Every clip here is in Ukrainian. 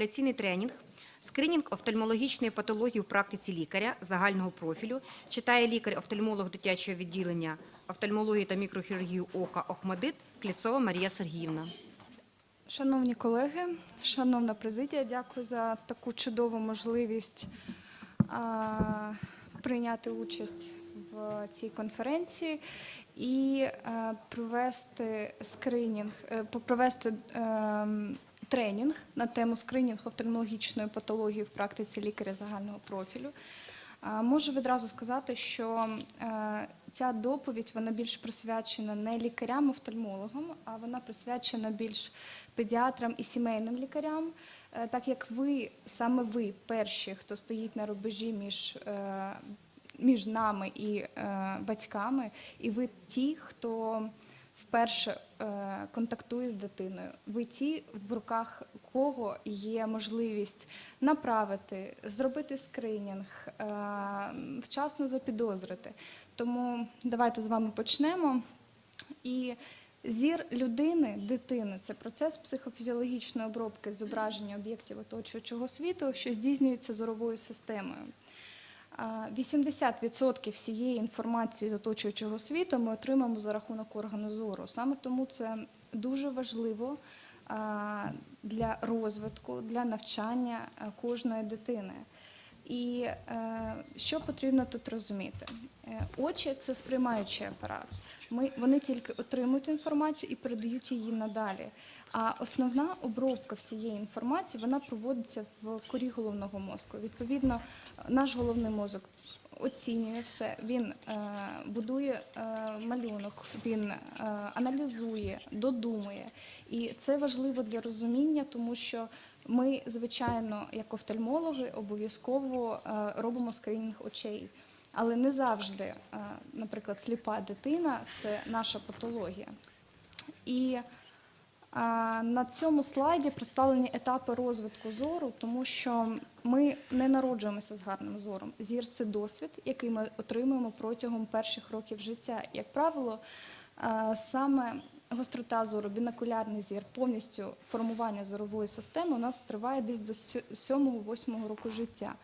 Лекційний тренінг Скринінг офтальмологічної патології в практиці лікаря загального профілю читає лікар-офтальмолог дитячого відділення офтальмології та мікрохірургії ока Охмадит Кліцова Марія Сергіївна. Шановні колеги, шановна президія, дякую за таку чудову можливість а, прийняти участь в цій конференції і а, провести скринінг, е, провести ем, тренінг на тему скринінг офтальмологічної патології в практиці лікаря загального профілю. Можу відразу сказати, що е, ця доповідь вона більш присвячена не лікарям-офтальмологам, а вона присвячена більш педіатрам і сімейним лікарям, Е, так як ви саме ви перші, хто стоїть на рубежі між. е, Між нами і батьками, і ви ті, хто вперше е, контактує з дитиною. Ви ті, в руках кого є можливість направити, зробити скринінг, е, вчасно запідозрити. Тому давайте з вами почнемо. І зір людини, дитини це процес психофізіологічної обробки зображення об'єктів оточуючого світу, що здійснюється зоровою системою. А, 80% всієї інформації з оточуючого світу ми отримаємо за рахунок органу зору. Саме тому це дуже важливо для розвитку, для навчання кожної дитини. І е, що потрібно тут розуміти? Е, Очі це сприймаючий апарат. Ми, вони тільки отримують інформацію і передають її надалі. А основна обробка всієї інформації вона проводиться в корі головного мозку. Відповідно, наш головний мозок оцінює все, він е, будує е, малюнок, він е, аналізує, додумує. І це важливо для розуміння, тому що ми, звичайно, як офтальмологи, обов'язково е, робимо скринінг очей. Але не завжди, е, наприклад, сліпа дитина це наша патологія. І на цьому слайді представлені етапи розвитку зору, тому що ми не народжуємося з гарним зором. Зір це досвід, який ми отримуємо протягом перших років життя. Як правило, саме гострота зору, бінокулярний зір, повністю формування зорової системи у нас триває десь до 7-8 року життя.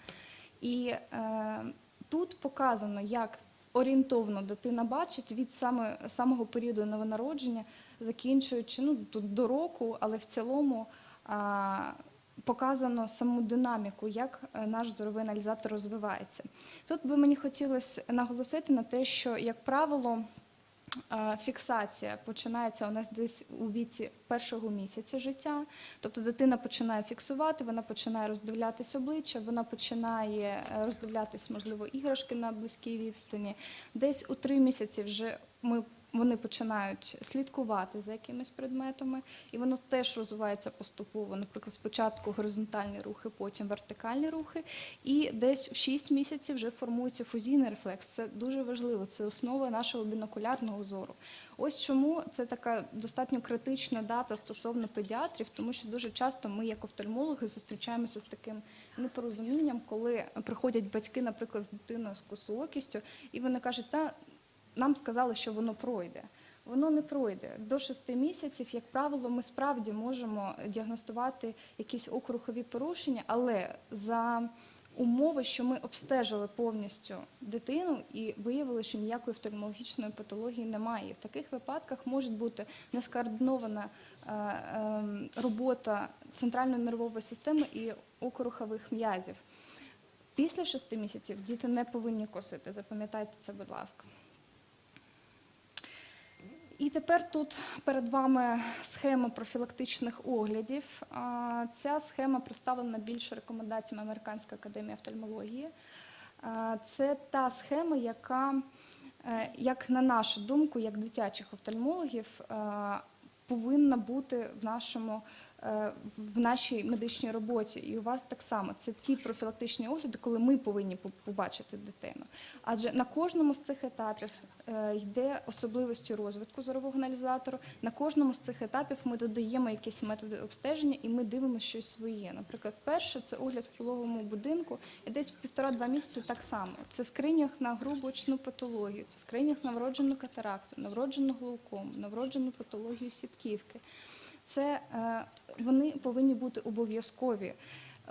І е, тут показано, як орієнтовно дитина бачить від саме, самого періоду новонародження, закінчуючи ну, до року, але в цілому а, показано саму динаміку, як е, наш зоровий аналізатор розвивається. Тут би мені хотілося наголосити на те, що, як правило, фіксація починається у нас десь у віці першого місяця життя. Тобто дитина починає фіксувати, вона починає роздивлятись обличчя, вона починає е, роздивлятись, можливо, іграшки на близькій відстані. Десь у три місяці вже ми. Вони починають слідкувати за якимись предметами, і воно теж розвивається поступово. Наприклад, спочатку горизонтальні рухи, потім вертикальні рухи. І десь в 6 місяців вже формується фузійний рефлекс. Це дуже важливо, це основа нашого бінокулярного зору. Ось чому це така достатньо критична дата стосовно педіатрів, тому що дуже часто ми, як офтальмологи, зустрічаємося з таким непорозумінням, коли приходять батьки, наприклад, з дитиною з косоокістю, і вони кажуть, та нам сказали, що воно пройде. Воно не пройде. До шести місяців, як правило, ми справді можемо діагностувати якісь окрухові порушення, але за умови, що ми обстежили повністю дитину і виявили, що ніякої офтальмологічної патології немає. В таких випадках може бути нескоординована е, ем, робота центральної нервової системи і окрухових м'язів. Після шести місяців діти не повинні косити. Запам'ятайте це, будь ласка. І тепер тут перед вами схема профілактичних оглядів. Ця схема представлена більше рекомендаціями Американської академії офтальмології. Це та схема, яка, е, як на нашу думку, як дитячих офтальмологів, е, повинна бути в нашому в нашій медичній роботі. І у вас так само це ті профілактичні огляди, коли ми повинні побачити дитину. Адже на кожному з цих етапів е, йде особливості розвитку зорового аналізатору. На кожному з цих етапів ми додаємо якісь методи обстеження і ми дивимося щось своє. Наприклад, перше це огляд в пологовому будинку, і десь півтора-два місяці так само. Це скринінг на грубу очну патологію, це скринінг на вроджену катаракту, на вроджену глаукому, на вроджену патологію сітківки. Це е, вони повинні бути обов'язкові.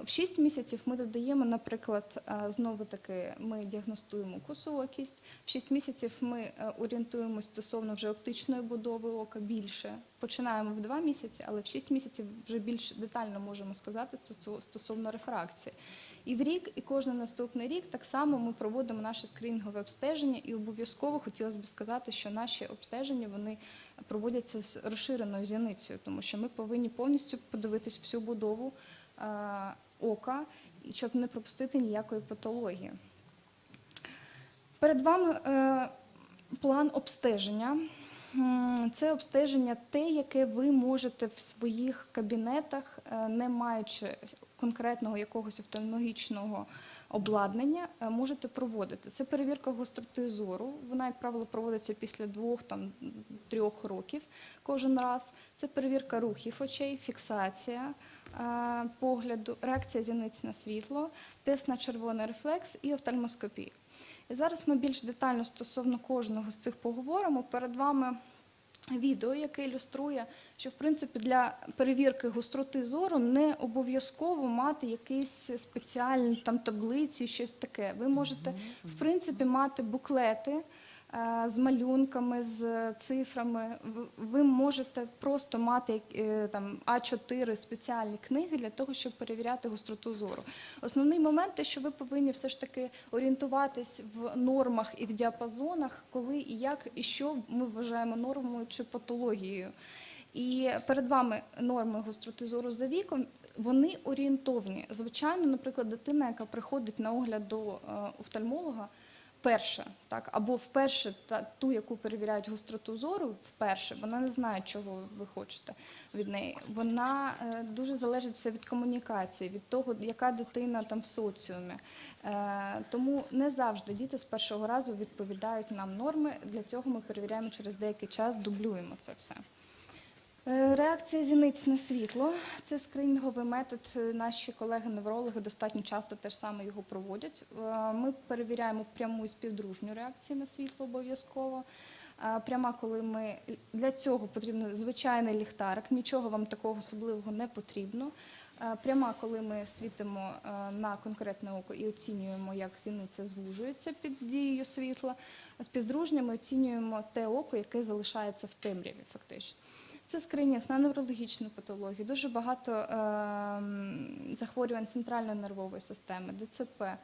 В 6 місяців ми додаємо, наприклад, е, знову таки ми діагностуємо косоокість. В 6 місяців ми е, орієнтуємось стосовно вже оптичної будови ока більше. Починаємо в 2 місяці, але в 6 місяців вже більш детально можемо сказати стосовно рефракції. І в рік, і кожен наступний рік так само ми проводимо наше скринінгове обстеження, і обов'язково хотілося б сказати, що наші обстеження вони проводяться з розширеною зіницею, тому що ми повинні повністю подивитись всю будову е, ока, щоб не пропустити ніякої патології. Перед вами е, план обстеження. Це обстеження те, яке ви можете в своїх кабінетах, е, не маючи конкретного якогось офтальмологічного обладнання, е, можете проводити. Це перевірка гостроти зору. Вона, як правило, проводиться після двох-трьох років кожен раз. Це перевірка рухів очей, фіксація погляду, реакція зіниць на світло, тест на червоний рефлекс і офтальмоскопія. І зараз ми більш детально стосовно кожного з цих поговоримо. Перед вами відео, яке ілюструє, що в принципі для перевірки гостроти зору не обов'язково мати якісь спеціальні там таблиці, щось таке. Ви можете в принципі мати буклети. Е, З малюнками, з цифрами, ви можете просто мати е, там А4 спеціальні книги для того, щоб перевіряти гостроту зору. Основний момент те, що ви повинні все ж таки орієнтуватись в нормах і в діапазонах, коли і як і що ми вважаємо нормою чи патологією. І перед вами норми гостроти зору за віком. Вони орієнтовні. Звичайно, наприклад, дитина, яка приходить на огляд до е, офтальмолога, перше, так, або вперше та ту, яку перевіряють гостроту зору, вперше, вона не знає, чого ви хочете від неї. Вона е, дуже залежить все від комунікації, від того, яка дитина там в соціумі. Е, тому не завжди діти з першого разу відповідають нам норми. Для цього ми перевіряємо через деякий час, дублюємо це все. Е, Реакція зіниць на світло це скринінговий метод. Е, Наші колеги-неврологи достатньо часто теж саме його проводять. Е, Ми перевіряємо пряму і співдружню реакцію на світло обов'язково. Пряма, коли ми для цього потрібен звичайний ліхтарик, нічого вам такого особливого не потрібно. Пряма, коли ми світимо на конкретне око і оцінюємо, як зіниця звужується під дією світла. Співдружня ми оцінюємо те око, яке залишається в темряві, фактично. Це скринінг на неврологічну патологію, дуже багато е, захворювань центральної нервової системи, ДЦП, е,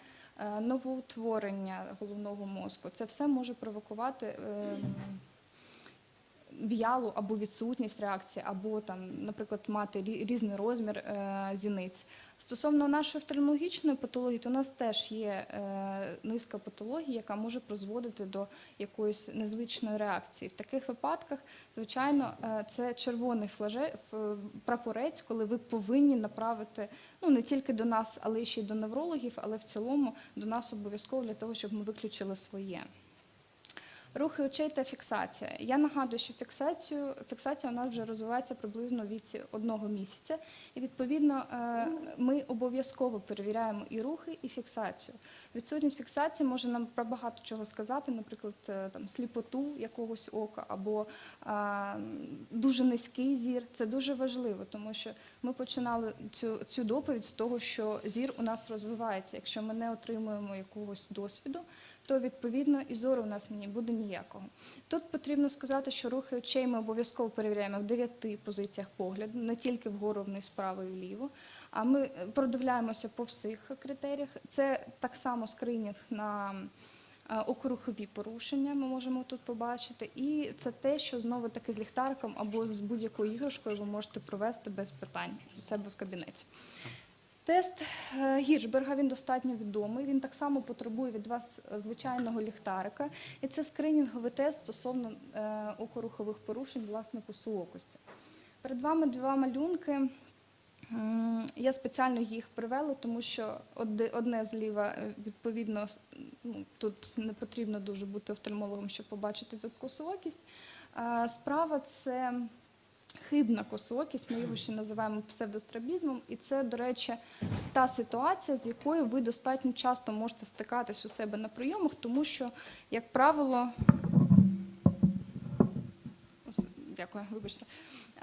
новоутворення головного мозку. Це все може провокувати ем, в'ялу або відсутність реакції, або там, наприклад, мати рі- різний розмір е, зіниць. Стосовно нашої офтальмологічної патології, то у нас теж є е, низка патологій, яка може призводити до якоїсь незвичної реакції. В таких випадках, звичайно, е, це червоний флаже, прапорець, коли ви повинні направити ну не тільки до нас, але ще й до неврологів, але в цілому до нас обов'язково для того, щоб ми виключили своє. Рухи очей та фіксація. Я нагадую, що фіксацію, фіксація у нас вже розвивається приблизно в віці одного місяця. І відповідно е, ми обов'язково перевіряємо і рухи, і фіксацію. Відсутність фіксації може нам про багато чого сказати, наприклад, е, там сліпоту якогось ока або е, дуже низький зір. Це дуже важливо, тому що ми починали цю, цю доповідь з того, що зір у нас розвивається. Якщо ми не отримуємо якогось досвіду, то відповідно і зору у нас не буде ніякого. Тут потрібно сказати, що рухи очей ми обов'язково перевіряємо в дев'яти позиціях погляду, не тільки вгору, вниз, вправо і вліво. А ми е, продивляємося по всіх критеріях. Це так само скринінг на е, окрухові порушення. Ми можемо тут побачити. І це те, що знову таки з ліхтариком або з будь-якою іграшкою ви можете провести без питань у себе в кабінеті. Тест е, Гіршберга він достатньо відомий. Він так само потребує від вас е, звичайного ліхтарика. І це скринінговий тест стосовно е, окорухових порушень власне косоокості. Перед вами два малюнки. Я спеціально їх привела, тому що одне зліва, відповідно, ну, тут не потрібно дуже бути офтальмологом, щоб побачити тут косоокість. Справа це хибна косоокість, ми його ще називаємо псевдострабізмом. І це, до речі, та ситуація, з якою ви достатньо часто можете стикатись у себе на прийомах, тому що, як правило, дякую, вибачте.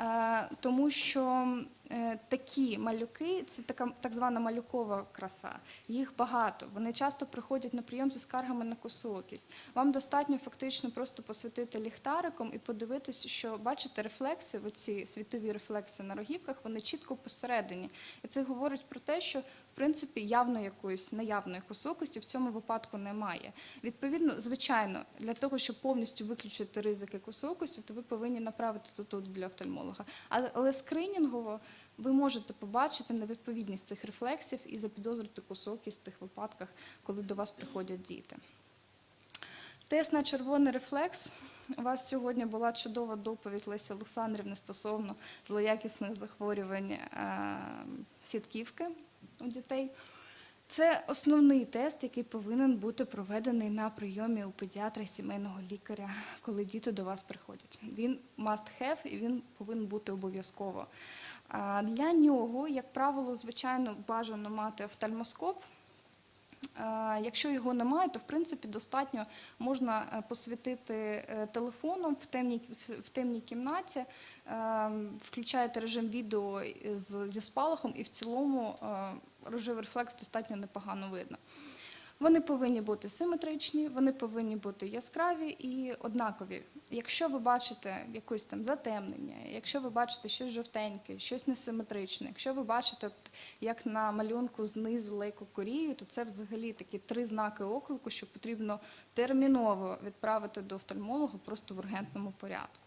Е, Тому що е, такі малюки це така так звана малюкова краса. Їх багато. Вони часто приходять на прийом зі скаргами на косоокість. Вам достатньо фактично просто посвітити ліхтариком і подивитися, що бачите рефлекси, оці світові рефлекси на рогівках, вони чітко посередині. І це говорить про те, що принципі явно якоїсь наявної косокості в цьому випадку немає. Відповідно, звичайно, для того, щоб повністю виключити ризики косокості, то ви повинні направити тут для офтальмолога. Але скринінгово ви можете побачити невідповідність цих рефлексів і запідозрити косокість в тих випадках, коли до вас приходять діти. Тест на червоний рефлекс. У вас сьогодні була чудова доповідь Лесі Олександрівни стосовно злоякісних захворювань е, сітківки у дітей. Це основний тест, який повинен бути проведений на прийомі у педіатра сімейного лікаря, коли діти до вас приходять. Він must have і він повинен бути обов'язково. Для нього, як правило, звичайно, бажано мати офтальмоскоп. Е, Якщо його немає, то в принципі достатньо можна е, посвітити е, телефоном в темній, в темній кімнаті, включаєте режим відео зі спалахом, і в цілому рожевий рефлекс достатньо непогано видно. Вони повинні бути симетричні, вони повинні бути яскраві і однакові. Якщо ви бачите якесь там затемнення, якщо ви бачите щось жовтеньке, щось несиметричне, якщо ви бачите, от, як на малюнку знизу лейкокорію, то це взагалі такі три знаки оклику, що потрібно терміново відправити до офтальмолога просто в ургентному порядку.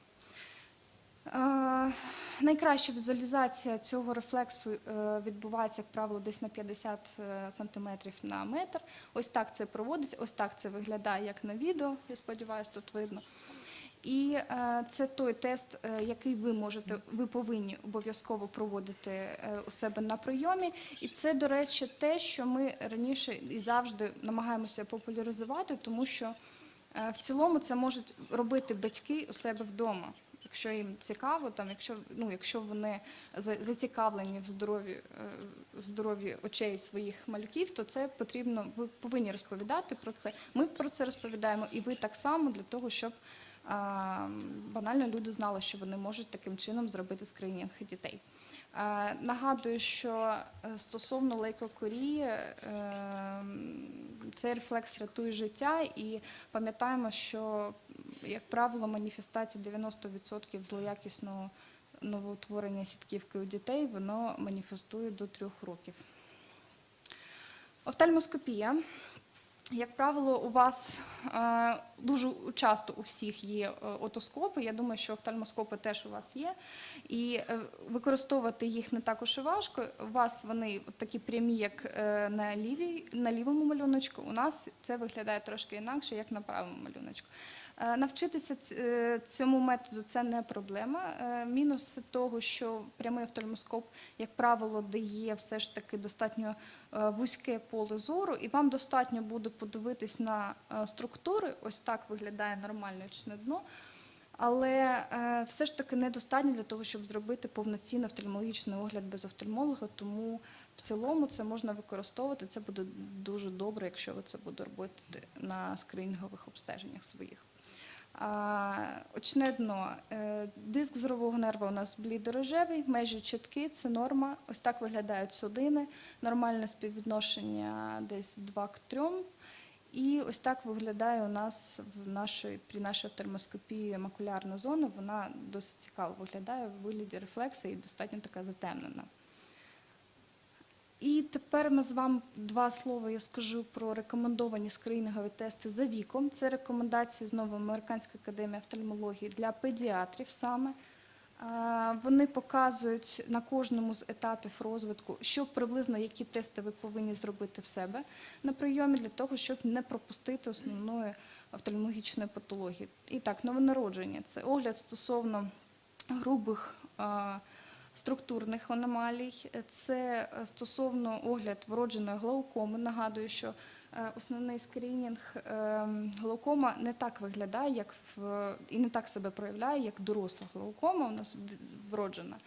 Е, Найкраща візуалізація цього рефлексу е, відбувається, як правило, десь на 50 см на метр. Ось так це проводиться, ось так це виглядає, як на відео, я сподіваюся, тут видно. І е, це той тест, е, який ви можете, ви повинні обов'язково проводити е, у себе на прийомі. І це, до речі, те, що ми раніше і завжди намагаємося популяризувати, тому що в цілому це можуть робити батьки у себе вдома. Якщо їм цікаво, там, якщо, ну, якщо вони за- зацікавлені в здоров'ї, здоров'ї очей своїх малюків, то це потрібно, ви повинні розповідати про це. Ми про це розповідаємо, і ви так само для того, щоб банально люди знали, що вони можуть таким чином зробити скринінг дітей. Нагадую, що е, стосовно лейкокорії, е, цей рефлекс рятує життя, і пам'ятаємо, що, як правило, маніфестація 90% злоякісного новоутворення сітківки у дітей воно маніфестує до трьох років. Офтальмоскопія. Як правило, у вас е, дуже часто у всіх є е, отоскопи. Я думаю, що офтальмоскопи теж у вас є. І е, використовувати їх не також і важко. У вас вони такі прямі, як на, лівій, на лівому малюночку. У нас це виглядає трошки інакше, як на правому малюночку. Е, Навчитися е, цьому методу це не проблема. Е, Мінус того, що прямий офтальмоскоп, як правило, дає все ж таки достатньо вузьке поле зору, і вам достатньо буде подивитись на структури. Ось так виглядає нормальне очне дно. Але все ж таки недостатньо для того, щоб зробити повноцінний офтальмологічний огляд без офтальмолога. Тому в цілому це можна використовувати. Це буде дуже добре, якщо ви це будете робити на скринінгових обстеженнях своїх. Очне дно. Е, Диск зорового нерва у нас блідорожевий, межі чіткі, це норма. Ось так виглядають судини. Нормальне співвідношення десь 2 к 3. І ось так виглядає у нас в нашій, при нашій офтальмоскопії макулярна зона. Вона досить цікаво виглядає в вигляді рефлекса і достатньо така затемнена. І тепер ми з вами два слова я скажу про рекомендовані скринінгові тести за віком. Це рекомендації знову Американської академії офтальмології для педіатрів саме. Вони показують на кожному з етапів розвитку, що приблизно які тести ви повинні зробити в себе на прийомі для того, щоб не пропустити основної офтальмологічної патології. І так, новонародження це огляд стосовно грубих структурних аномалій, це е, стосовно огляд вродженої глаукоми. Нагадую, що е, основний скринінг е, глаукома не так виглядає, як в і не так себе проявляє, як доросла глаукома у нас вроджена.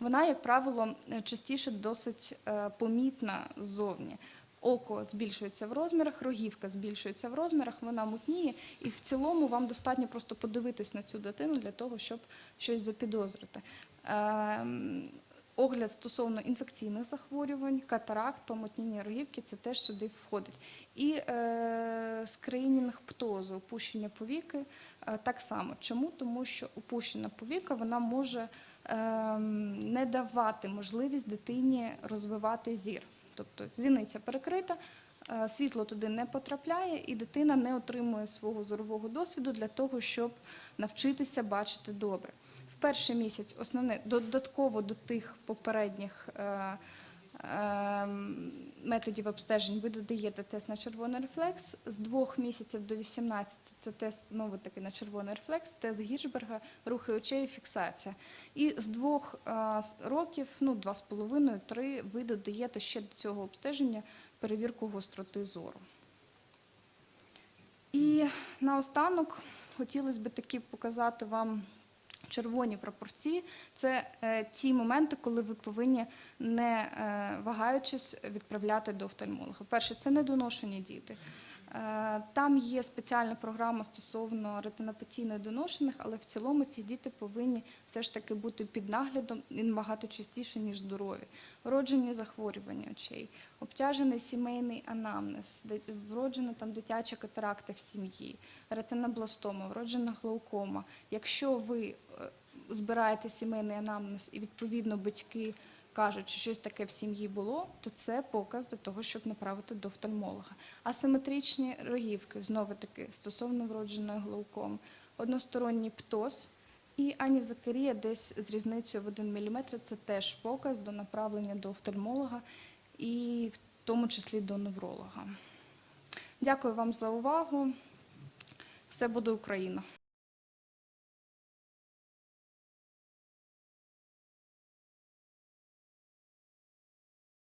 Вона, як правило, частіше досить е, помітна ззовні. Око збільшується в розмірах, рогівка збільшується в розмірах, вона мутніє, і в цілому вам достатньо просто подивитись на цю дитину для того, щоб щось запідозрити. Ем, Огляд стосовно інфекційних захворювань, катаракт, помутніння рогівки це теж сюди входить. І е, скринінг птозу, опущення повіки е, так само. Чому? Тому що опущена повіка вона може ем, не давати можливість дитині розвивати зір. Тобто зіниця перекрита, е, світло туди не потрапляє, і дитина не отримує свого зорового досвіду для того, щоб навчитися бачити добре. Перший місяць основне додатково до тих попередніх е, е, методів обстежень ви додаєте тест на червоний рефлекс. З двох місяців до 18 це тест знову таки на червоний рефлекс, тест Гіршберга, рухи очей, фіксація. І з двох е, років, ну два з половиною, три, ви додаєте ще до цього обстеження перевірку гостроти зору. І наостанок хотілося б таки показати вам червоні пропорції. Це е, ті моменти, коли ви повинні, не е, вагаючись, відправляти до офтальмолога. Перше, це недоношені діти. Е, Там є спеціальна програма стосовно ретинопатій недоношених, але в цілому ці діти повинні все ж таки бути під наглядом і набагато частіше, ніж здорові. Вроджені захворювання очей, обтяжений сімейний анамнез, вроджена там дитяча катаракта в сім'ї, ретинобластома, вроджена глаукома. Якщо ви е, збираєте сімейний анамнез і відповідно батьки кажуть, що щось таке в сім'ї було, то це показ до того, щоб направити до офтальмолога. Асиметричні рогівки, знову таки, стосовно вродженої глаукоми, односторонній птоз і анізакарія десь з різницею в 1 мм – це теж показ до направлення до офтальмолога і в тому числі до невролога. Дякую вам за увагу. Все буде Україна!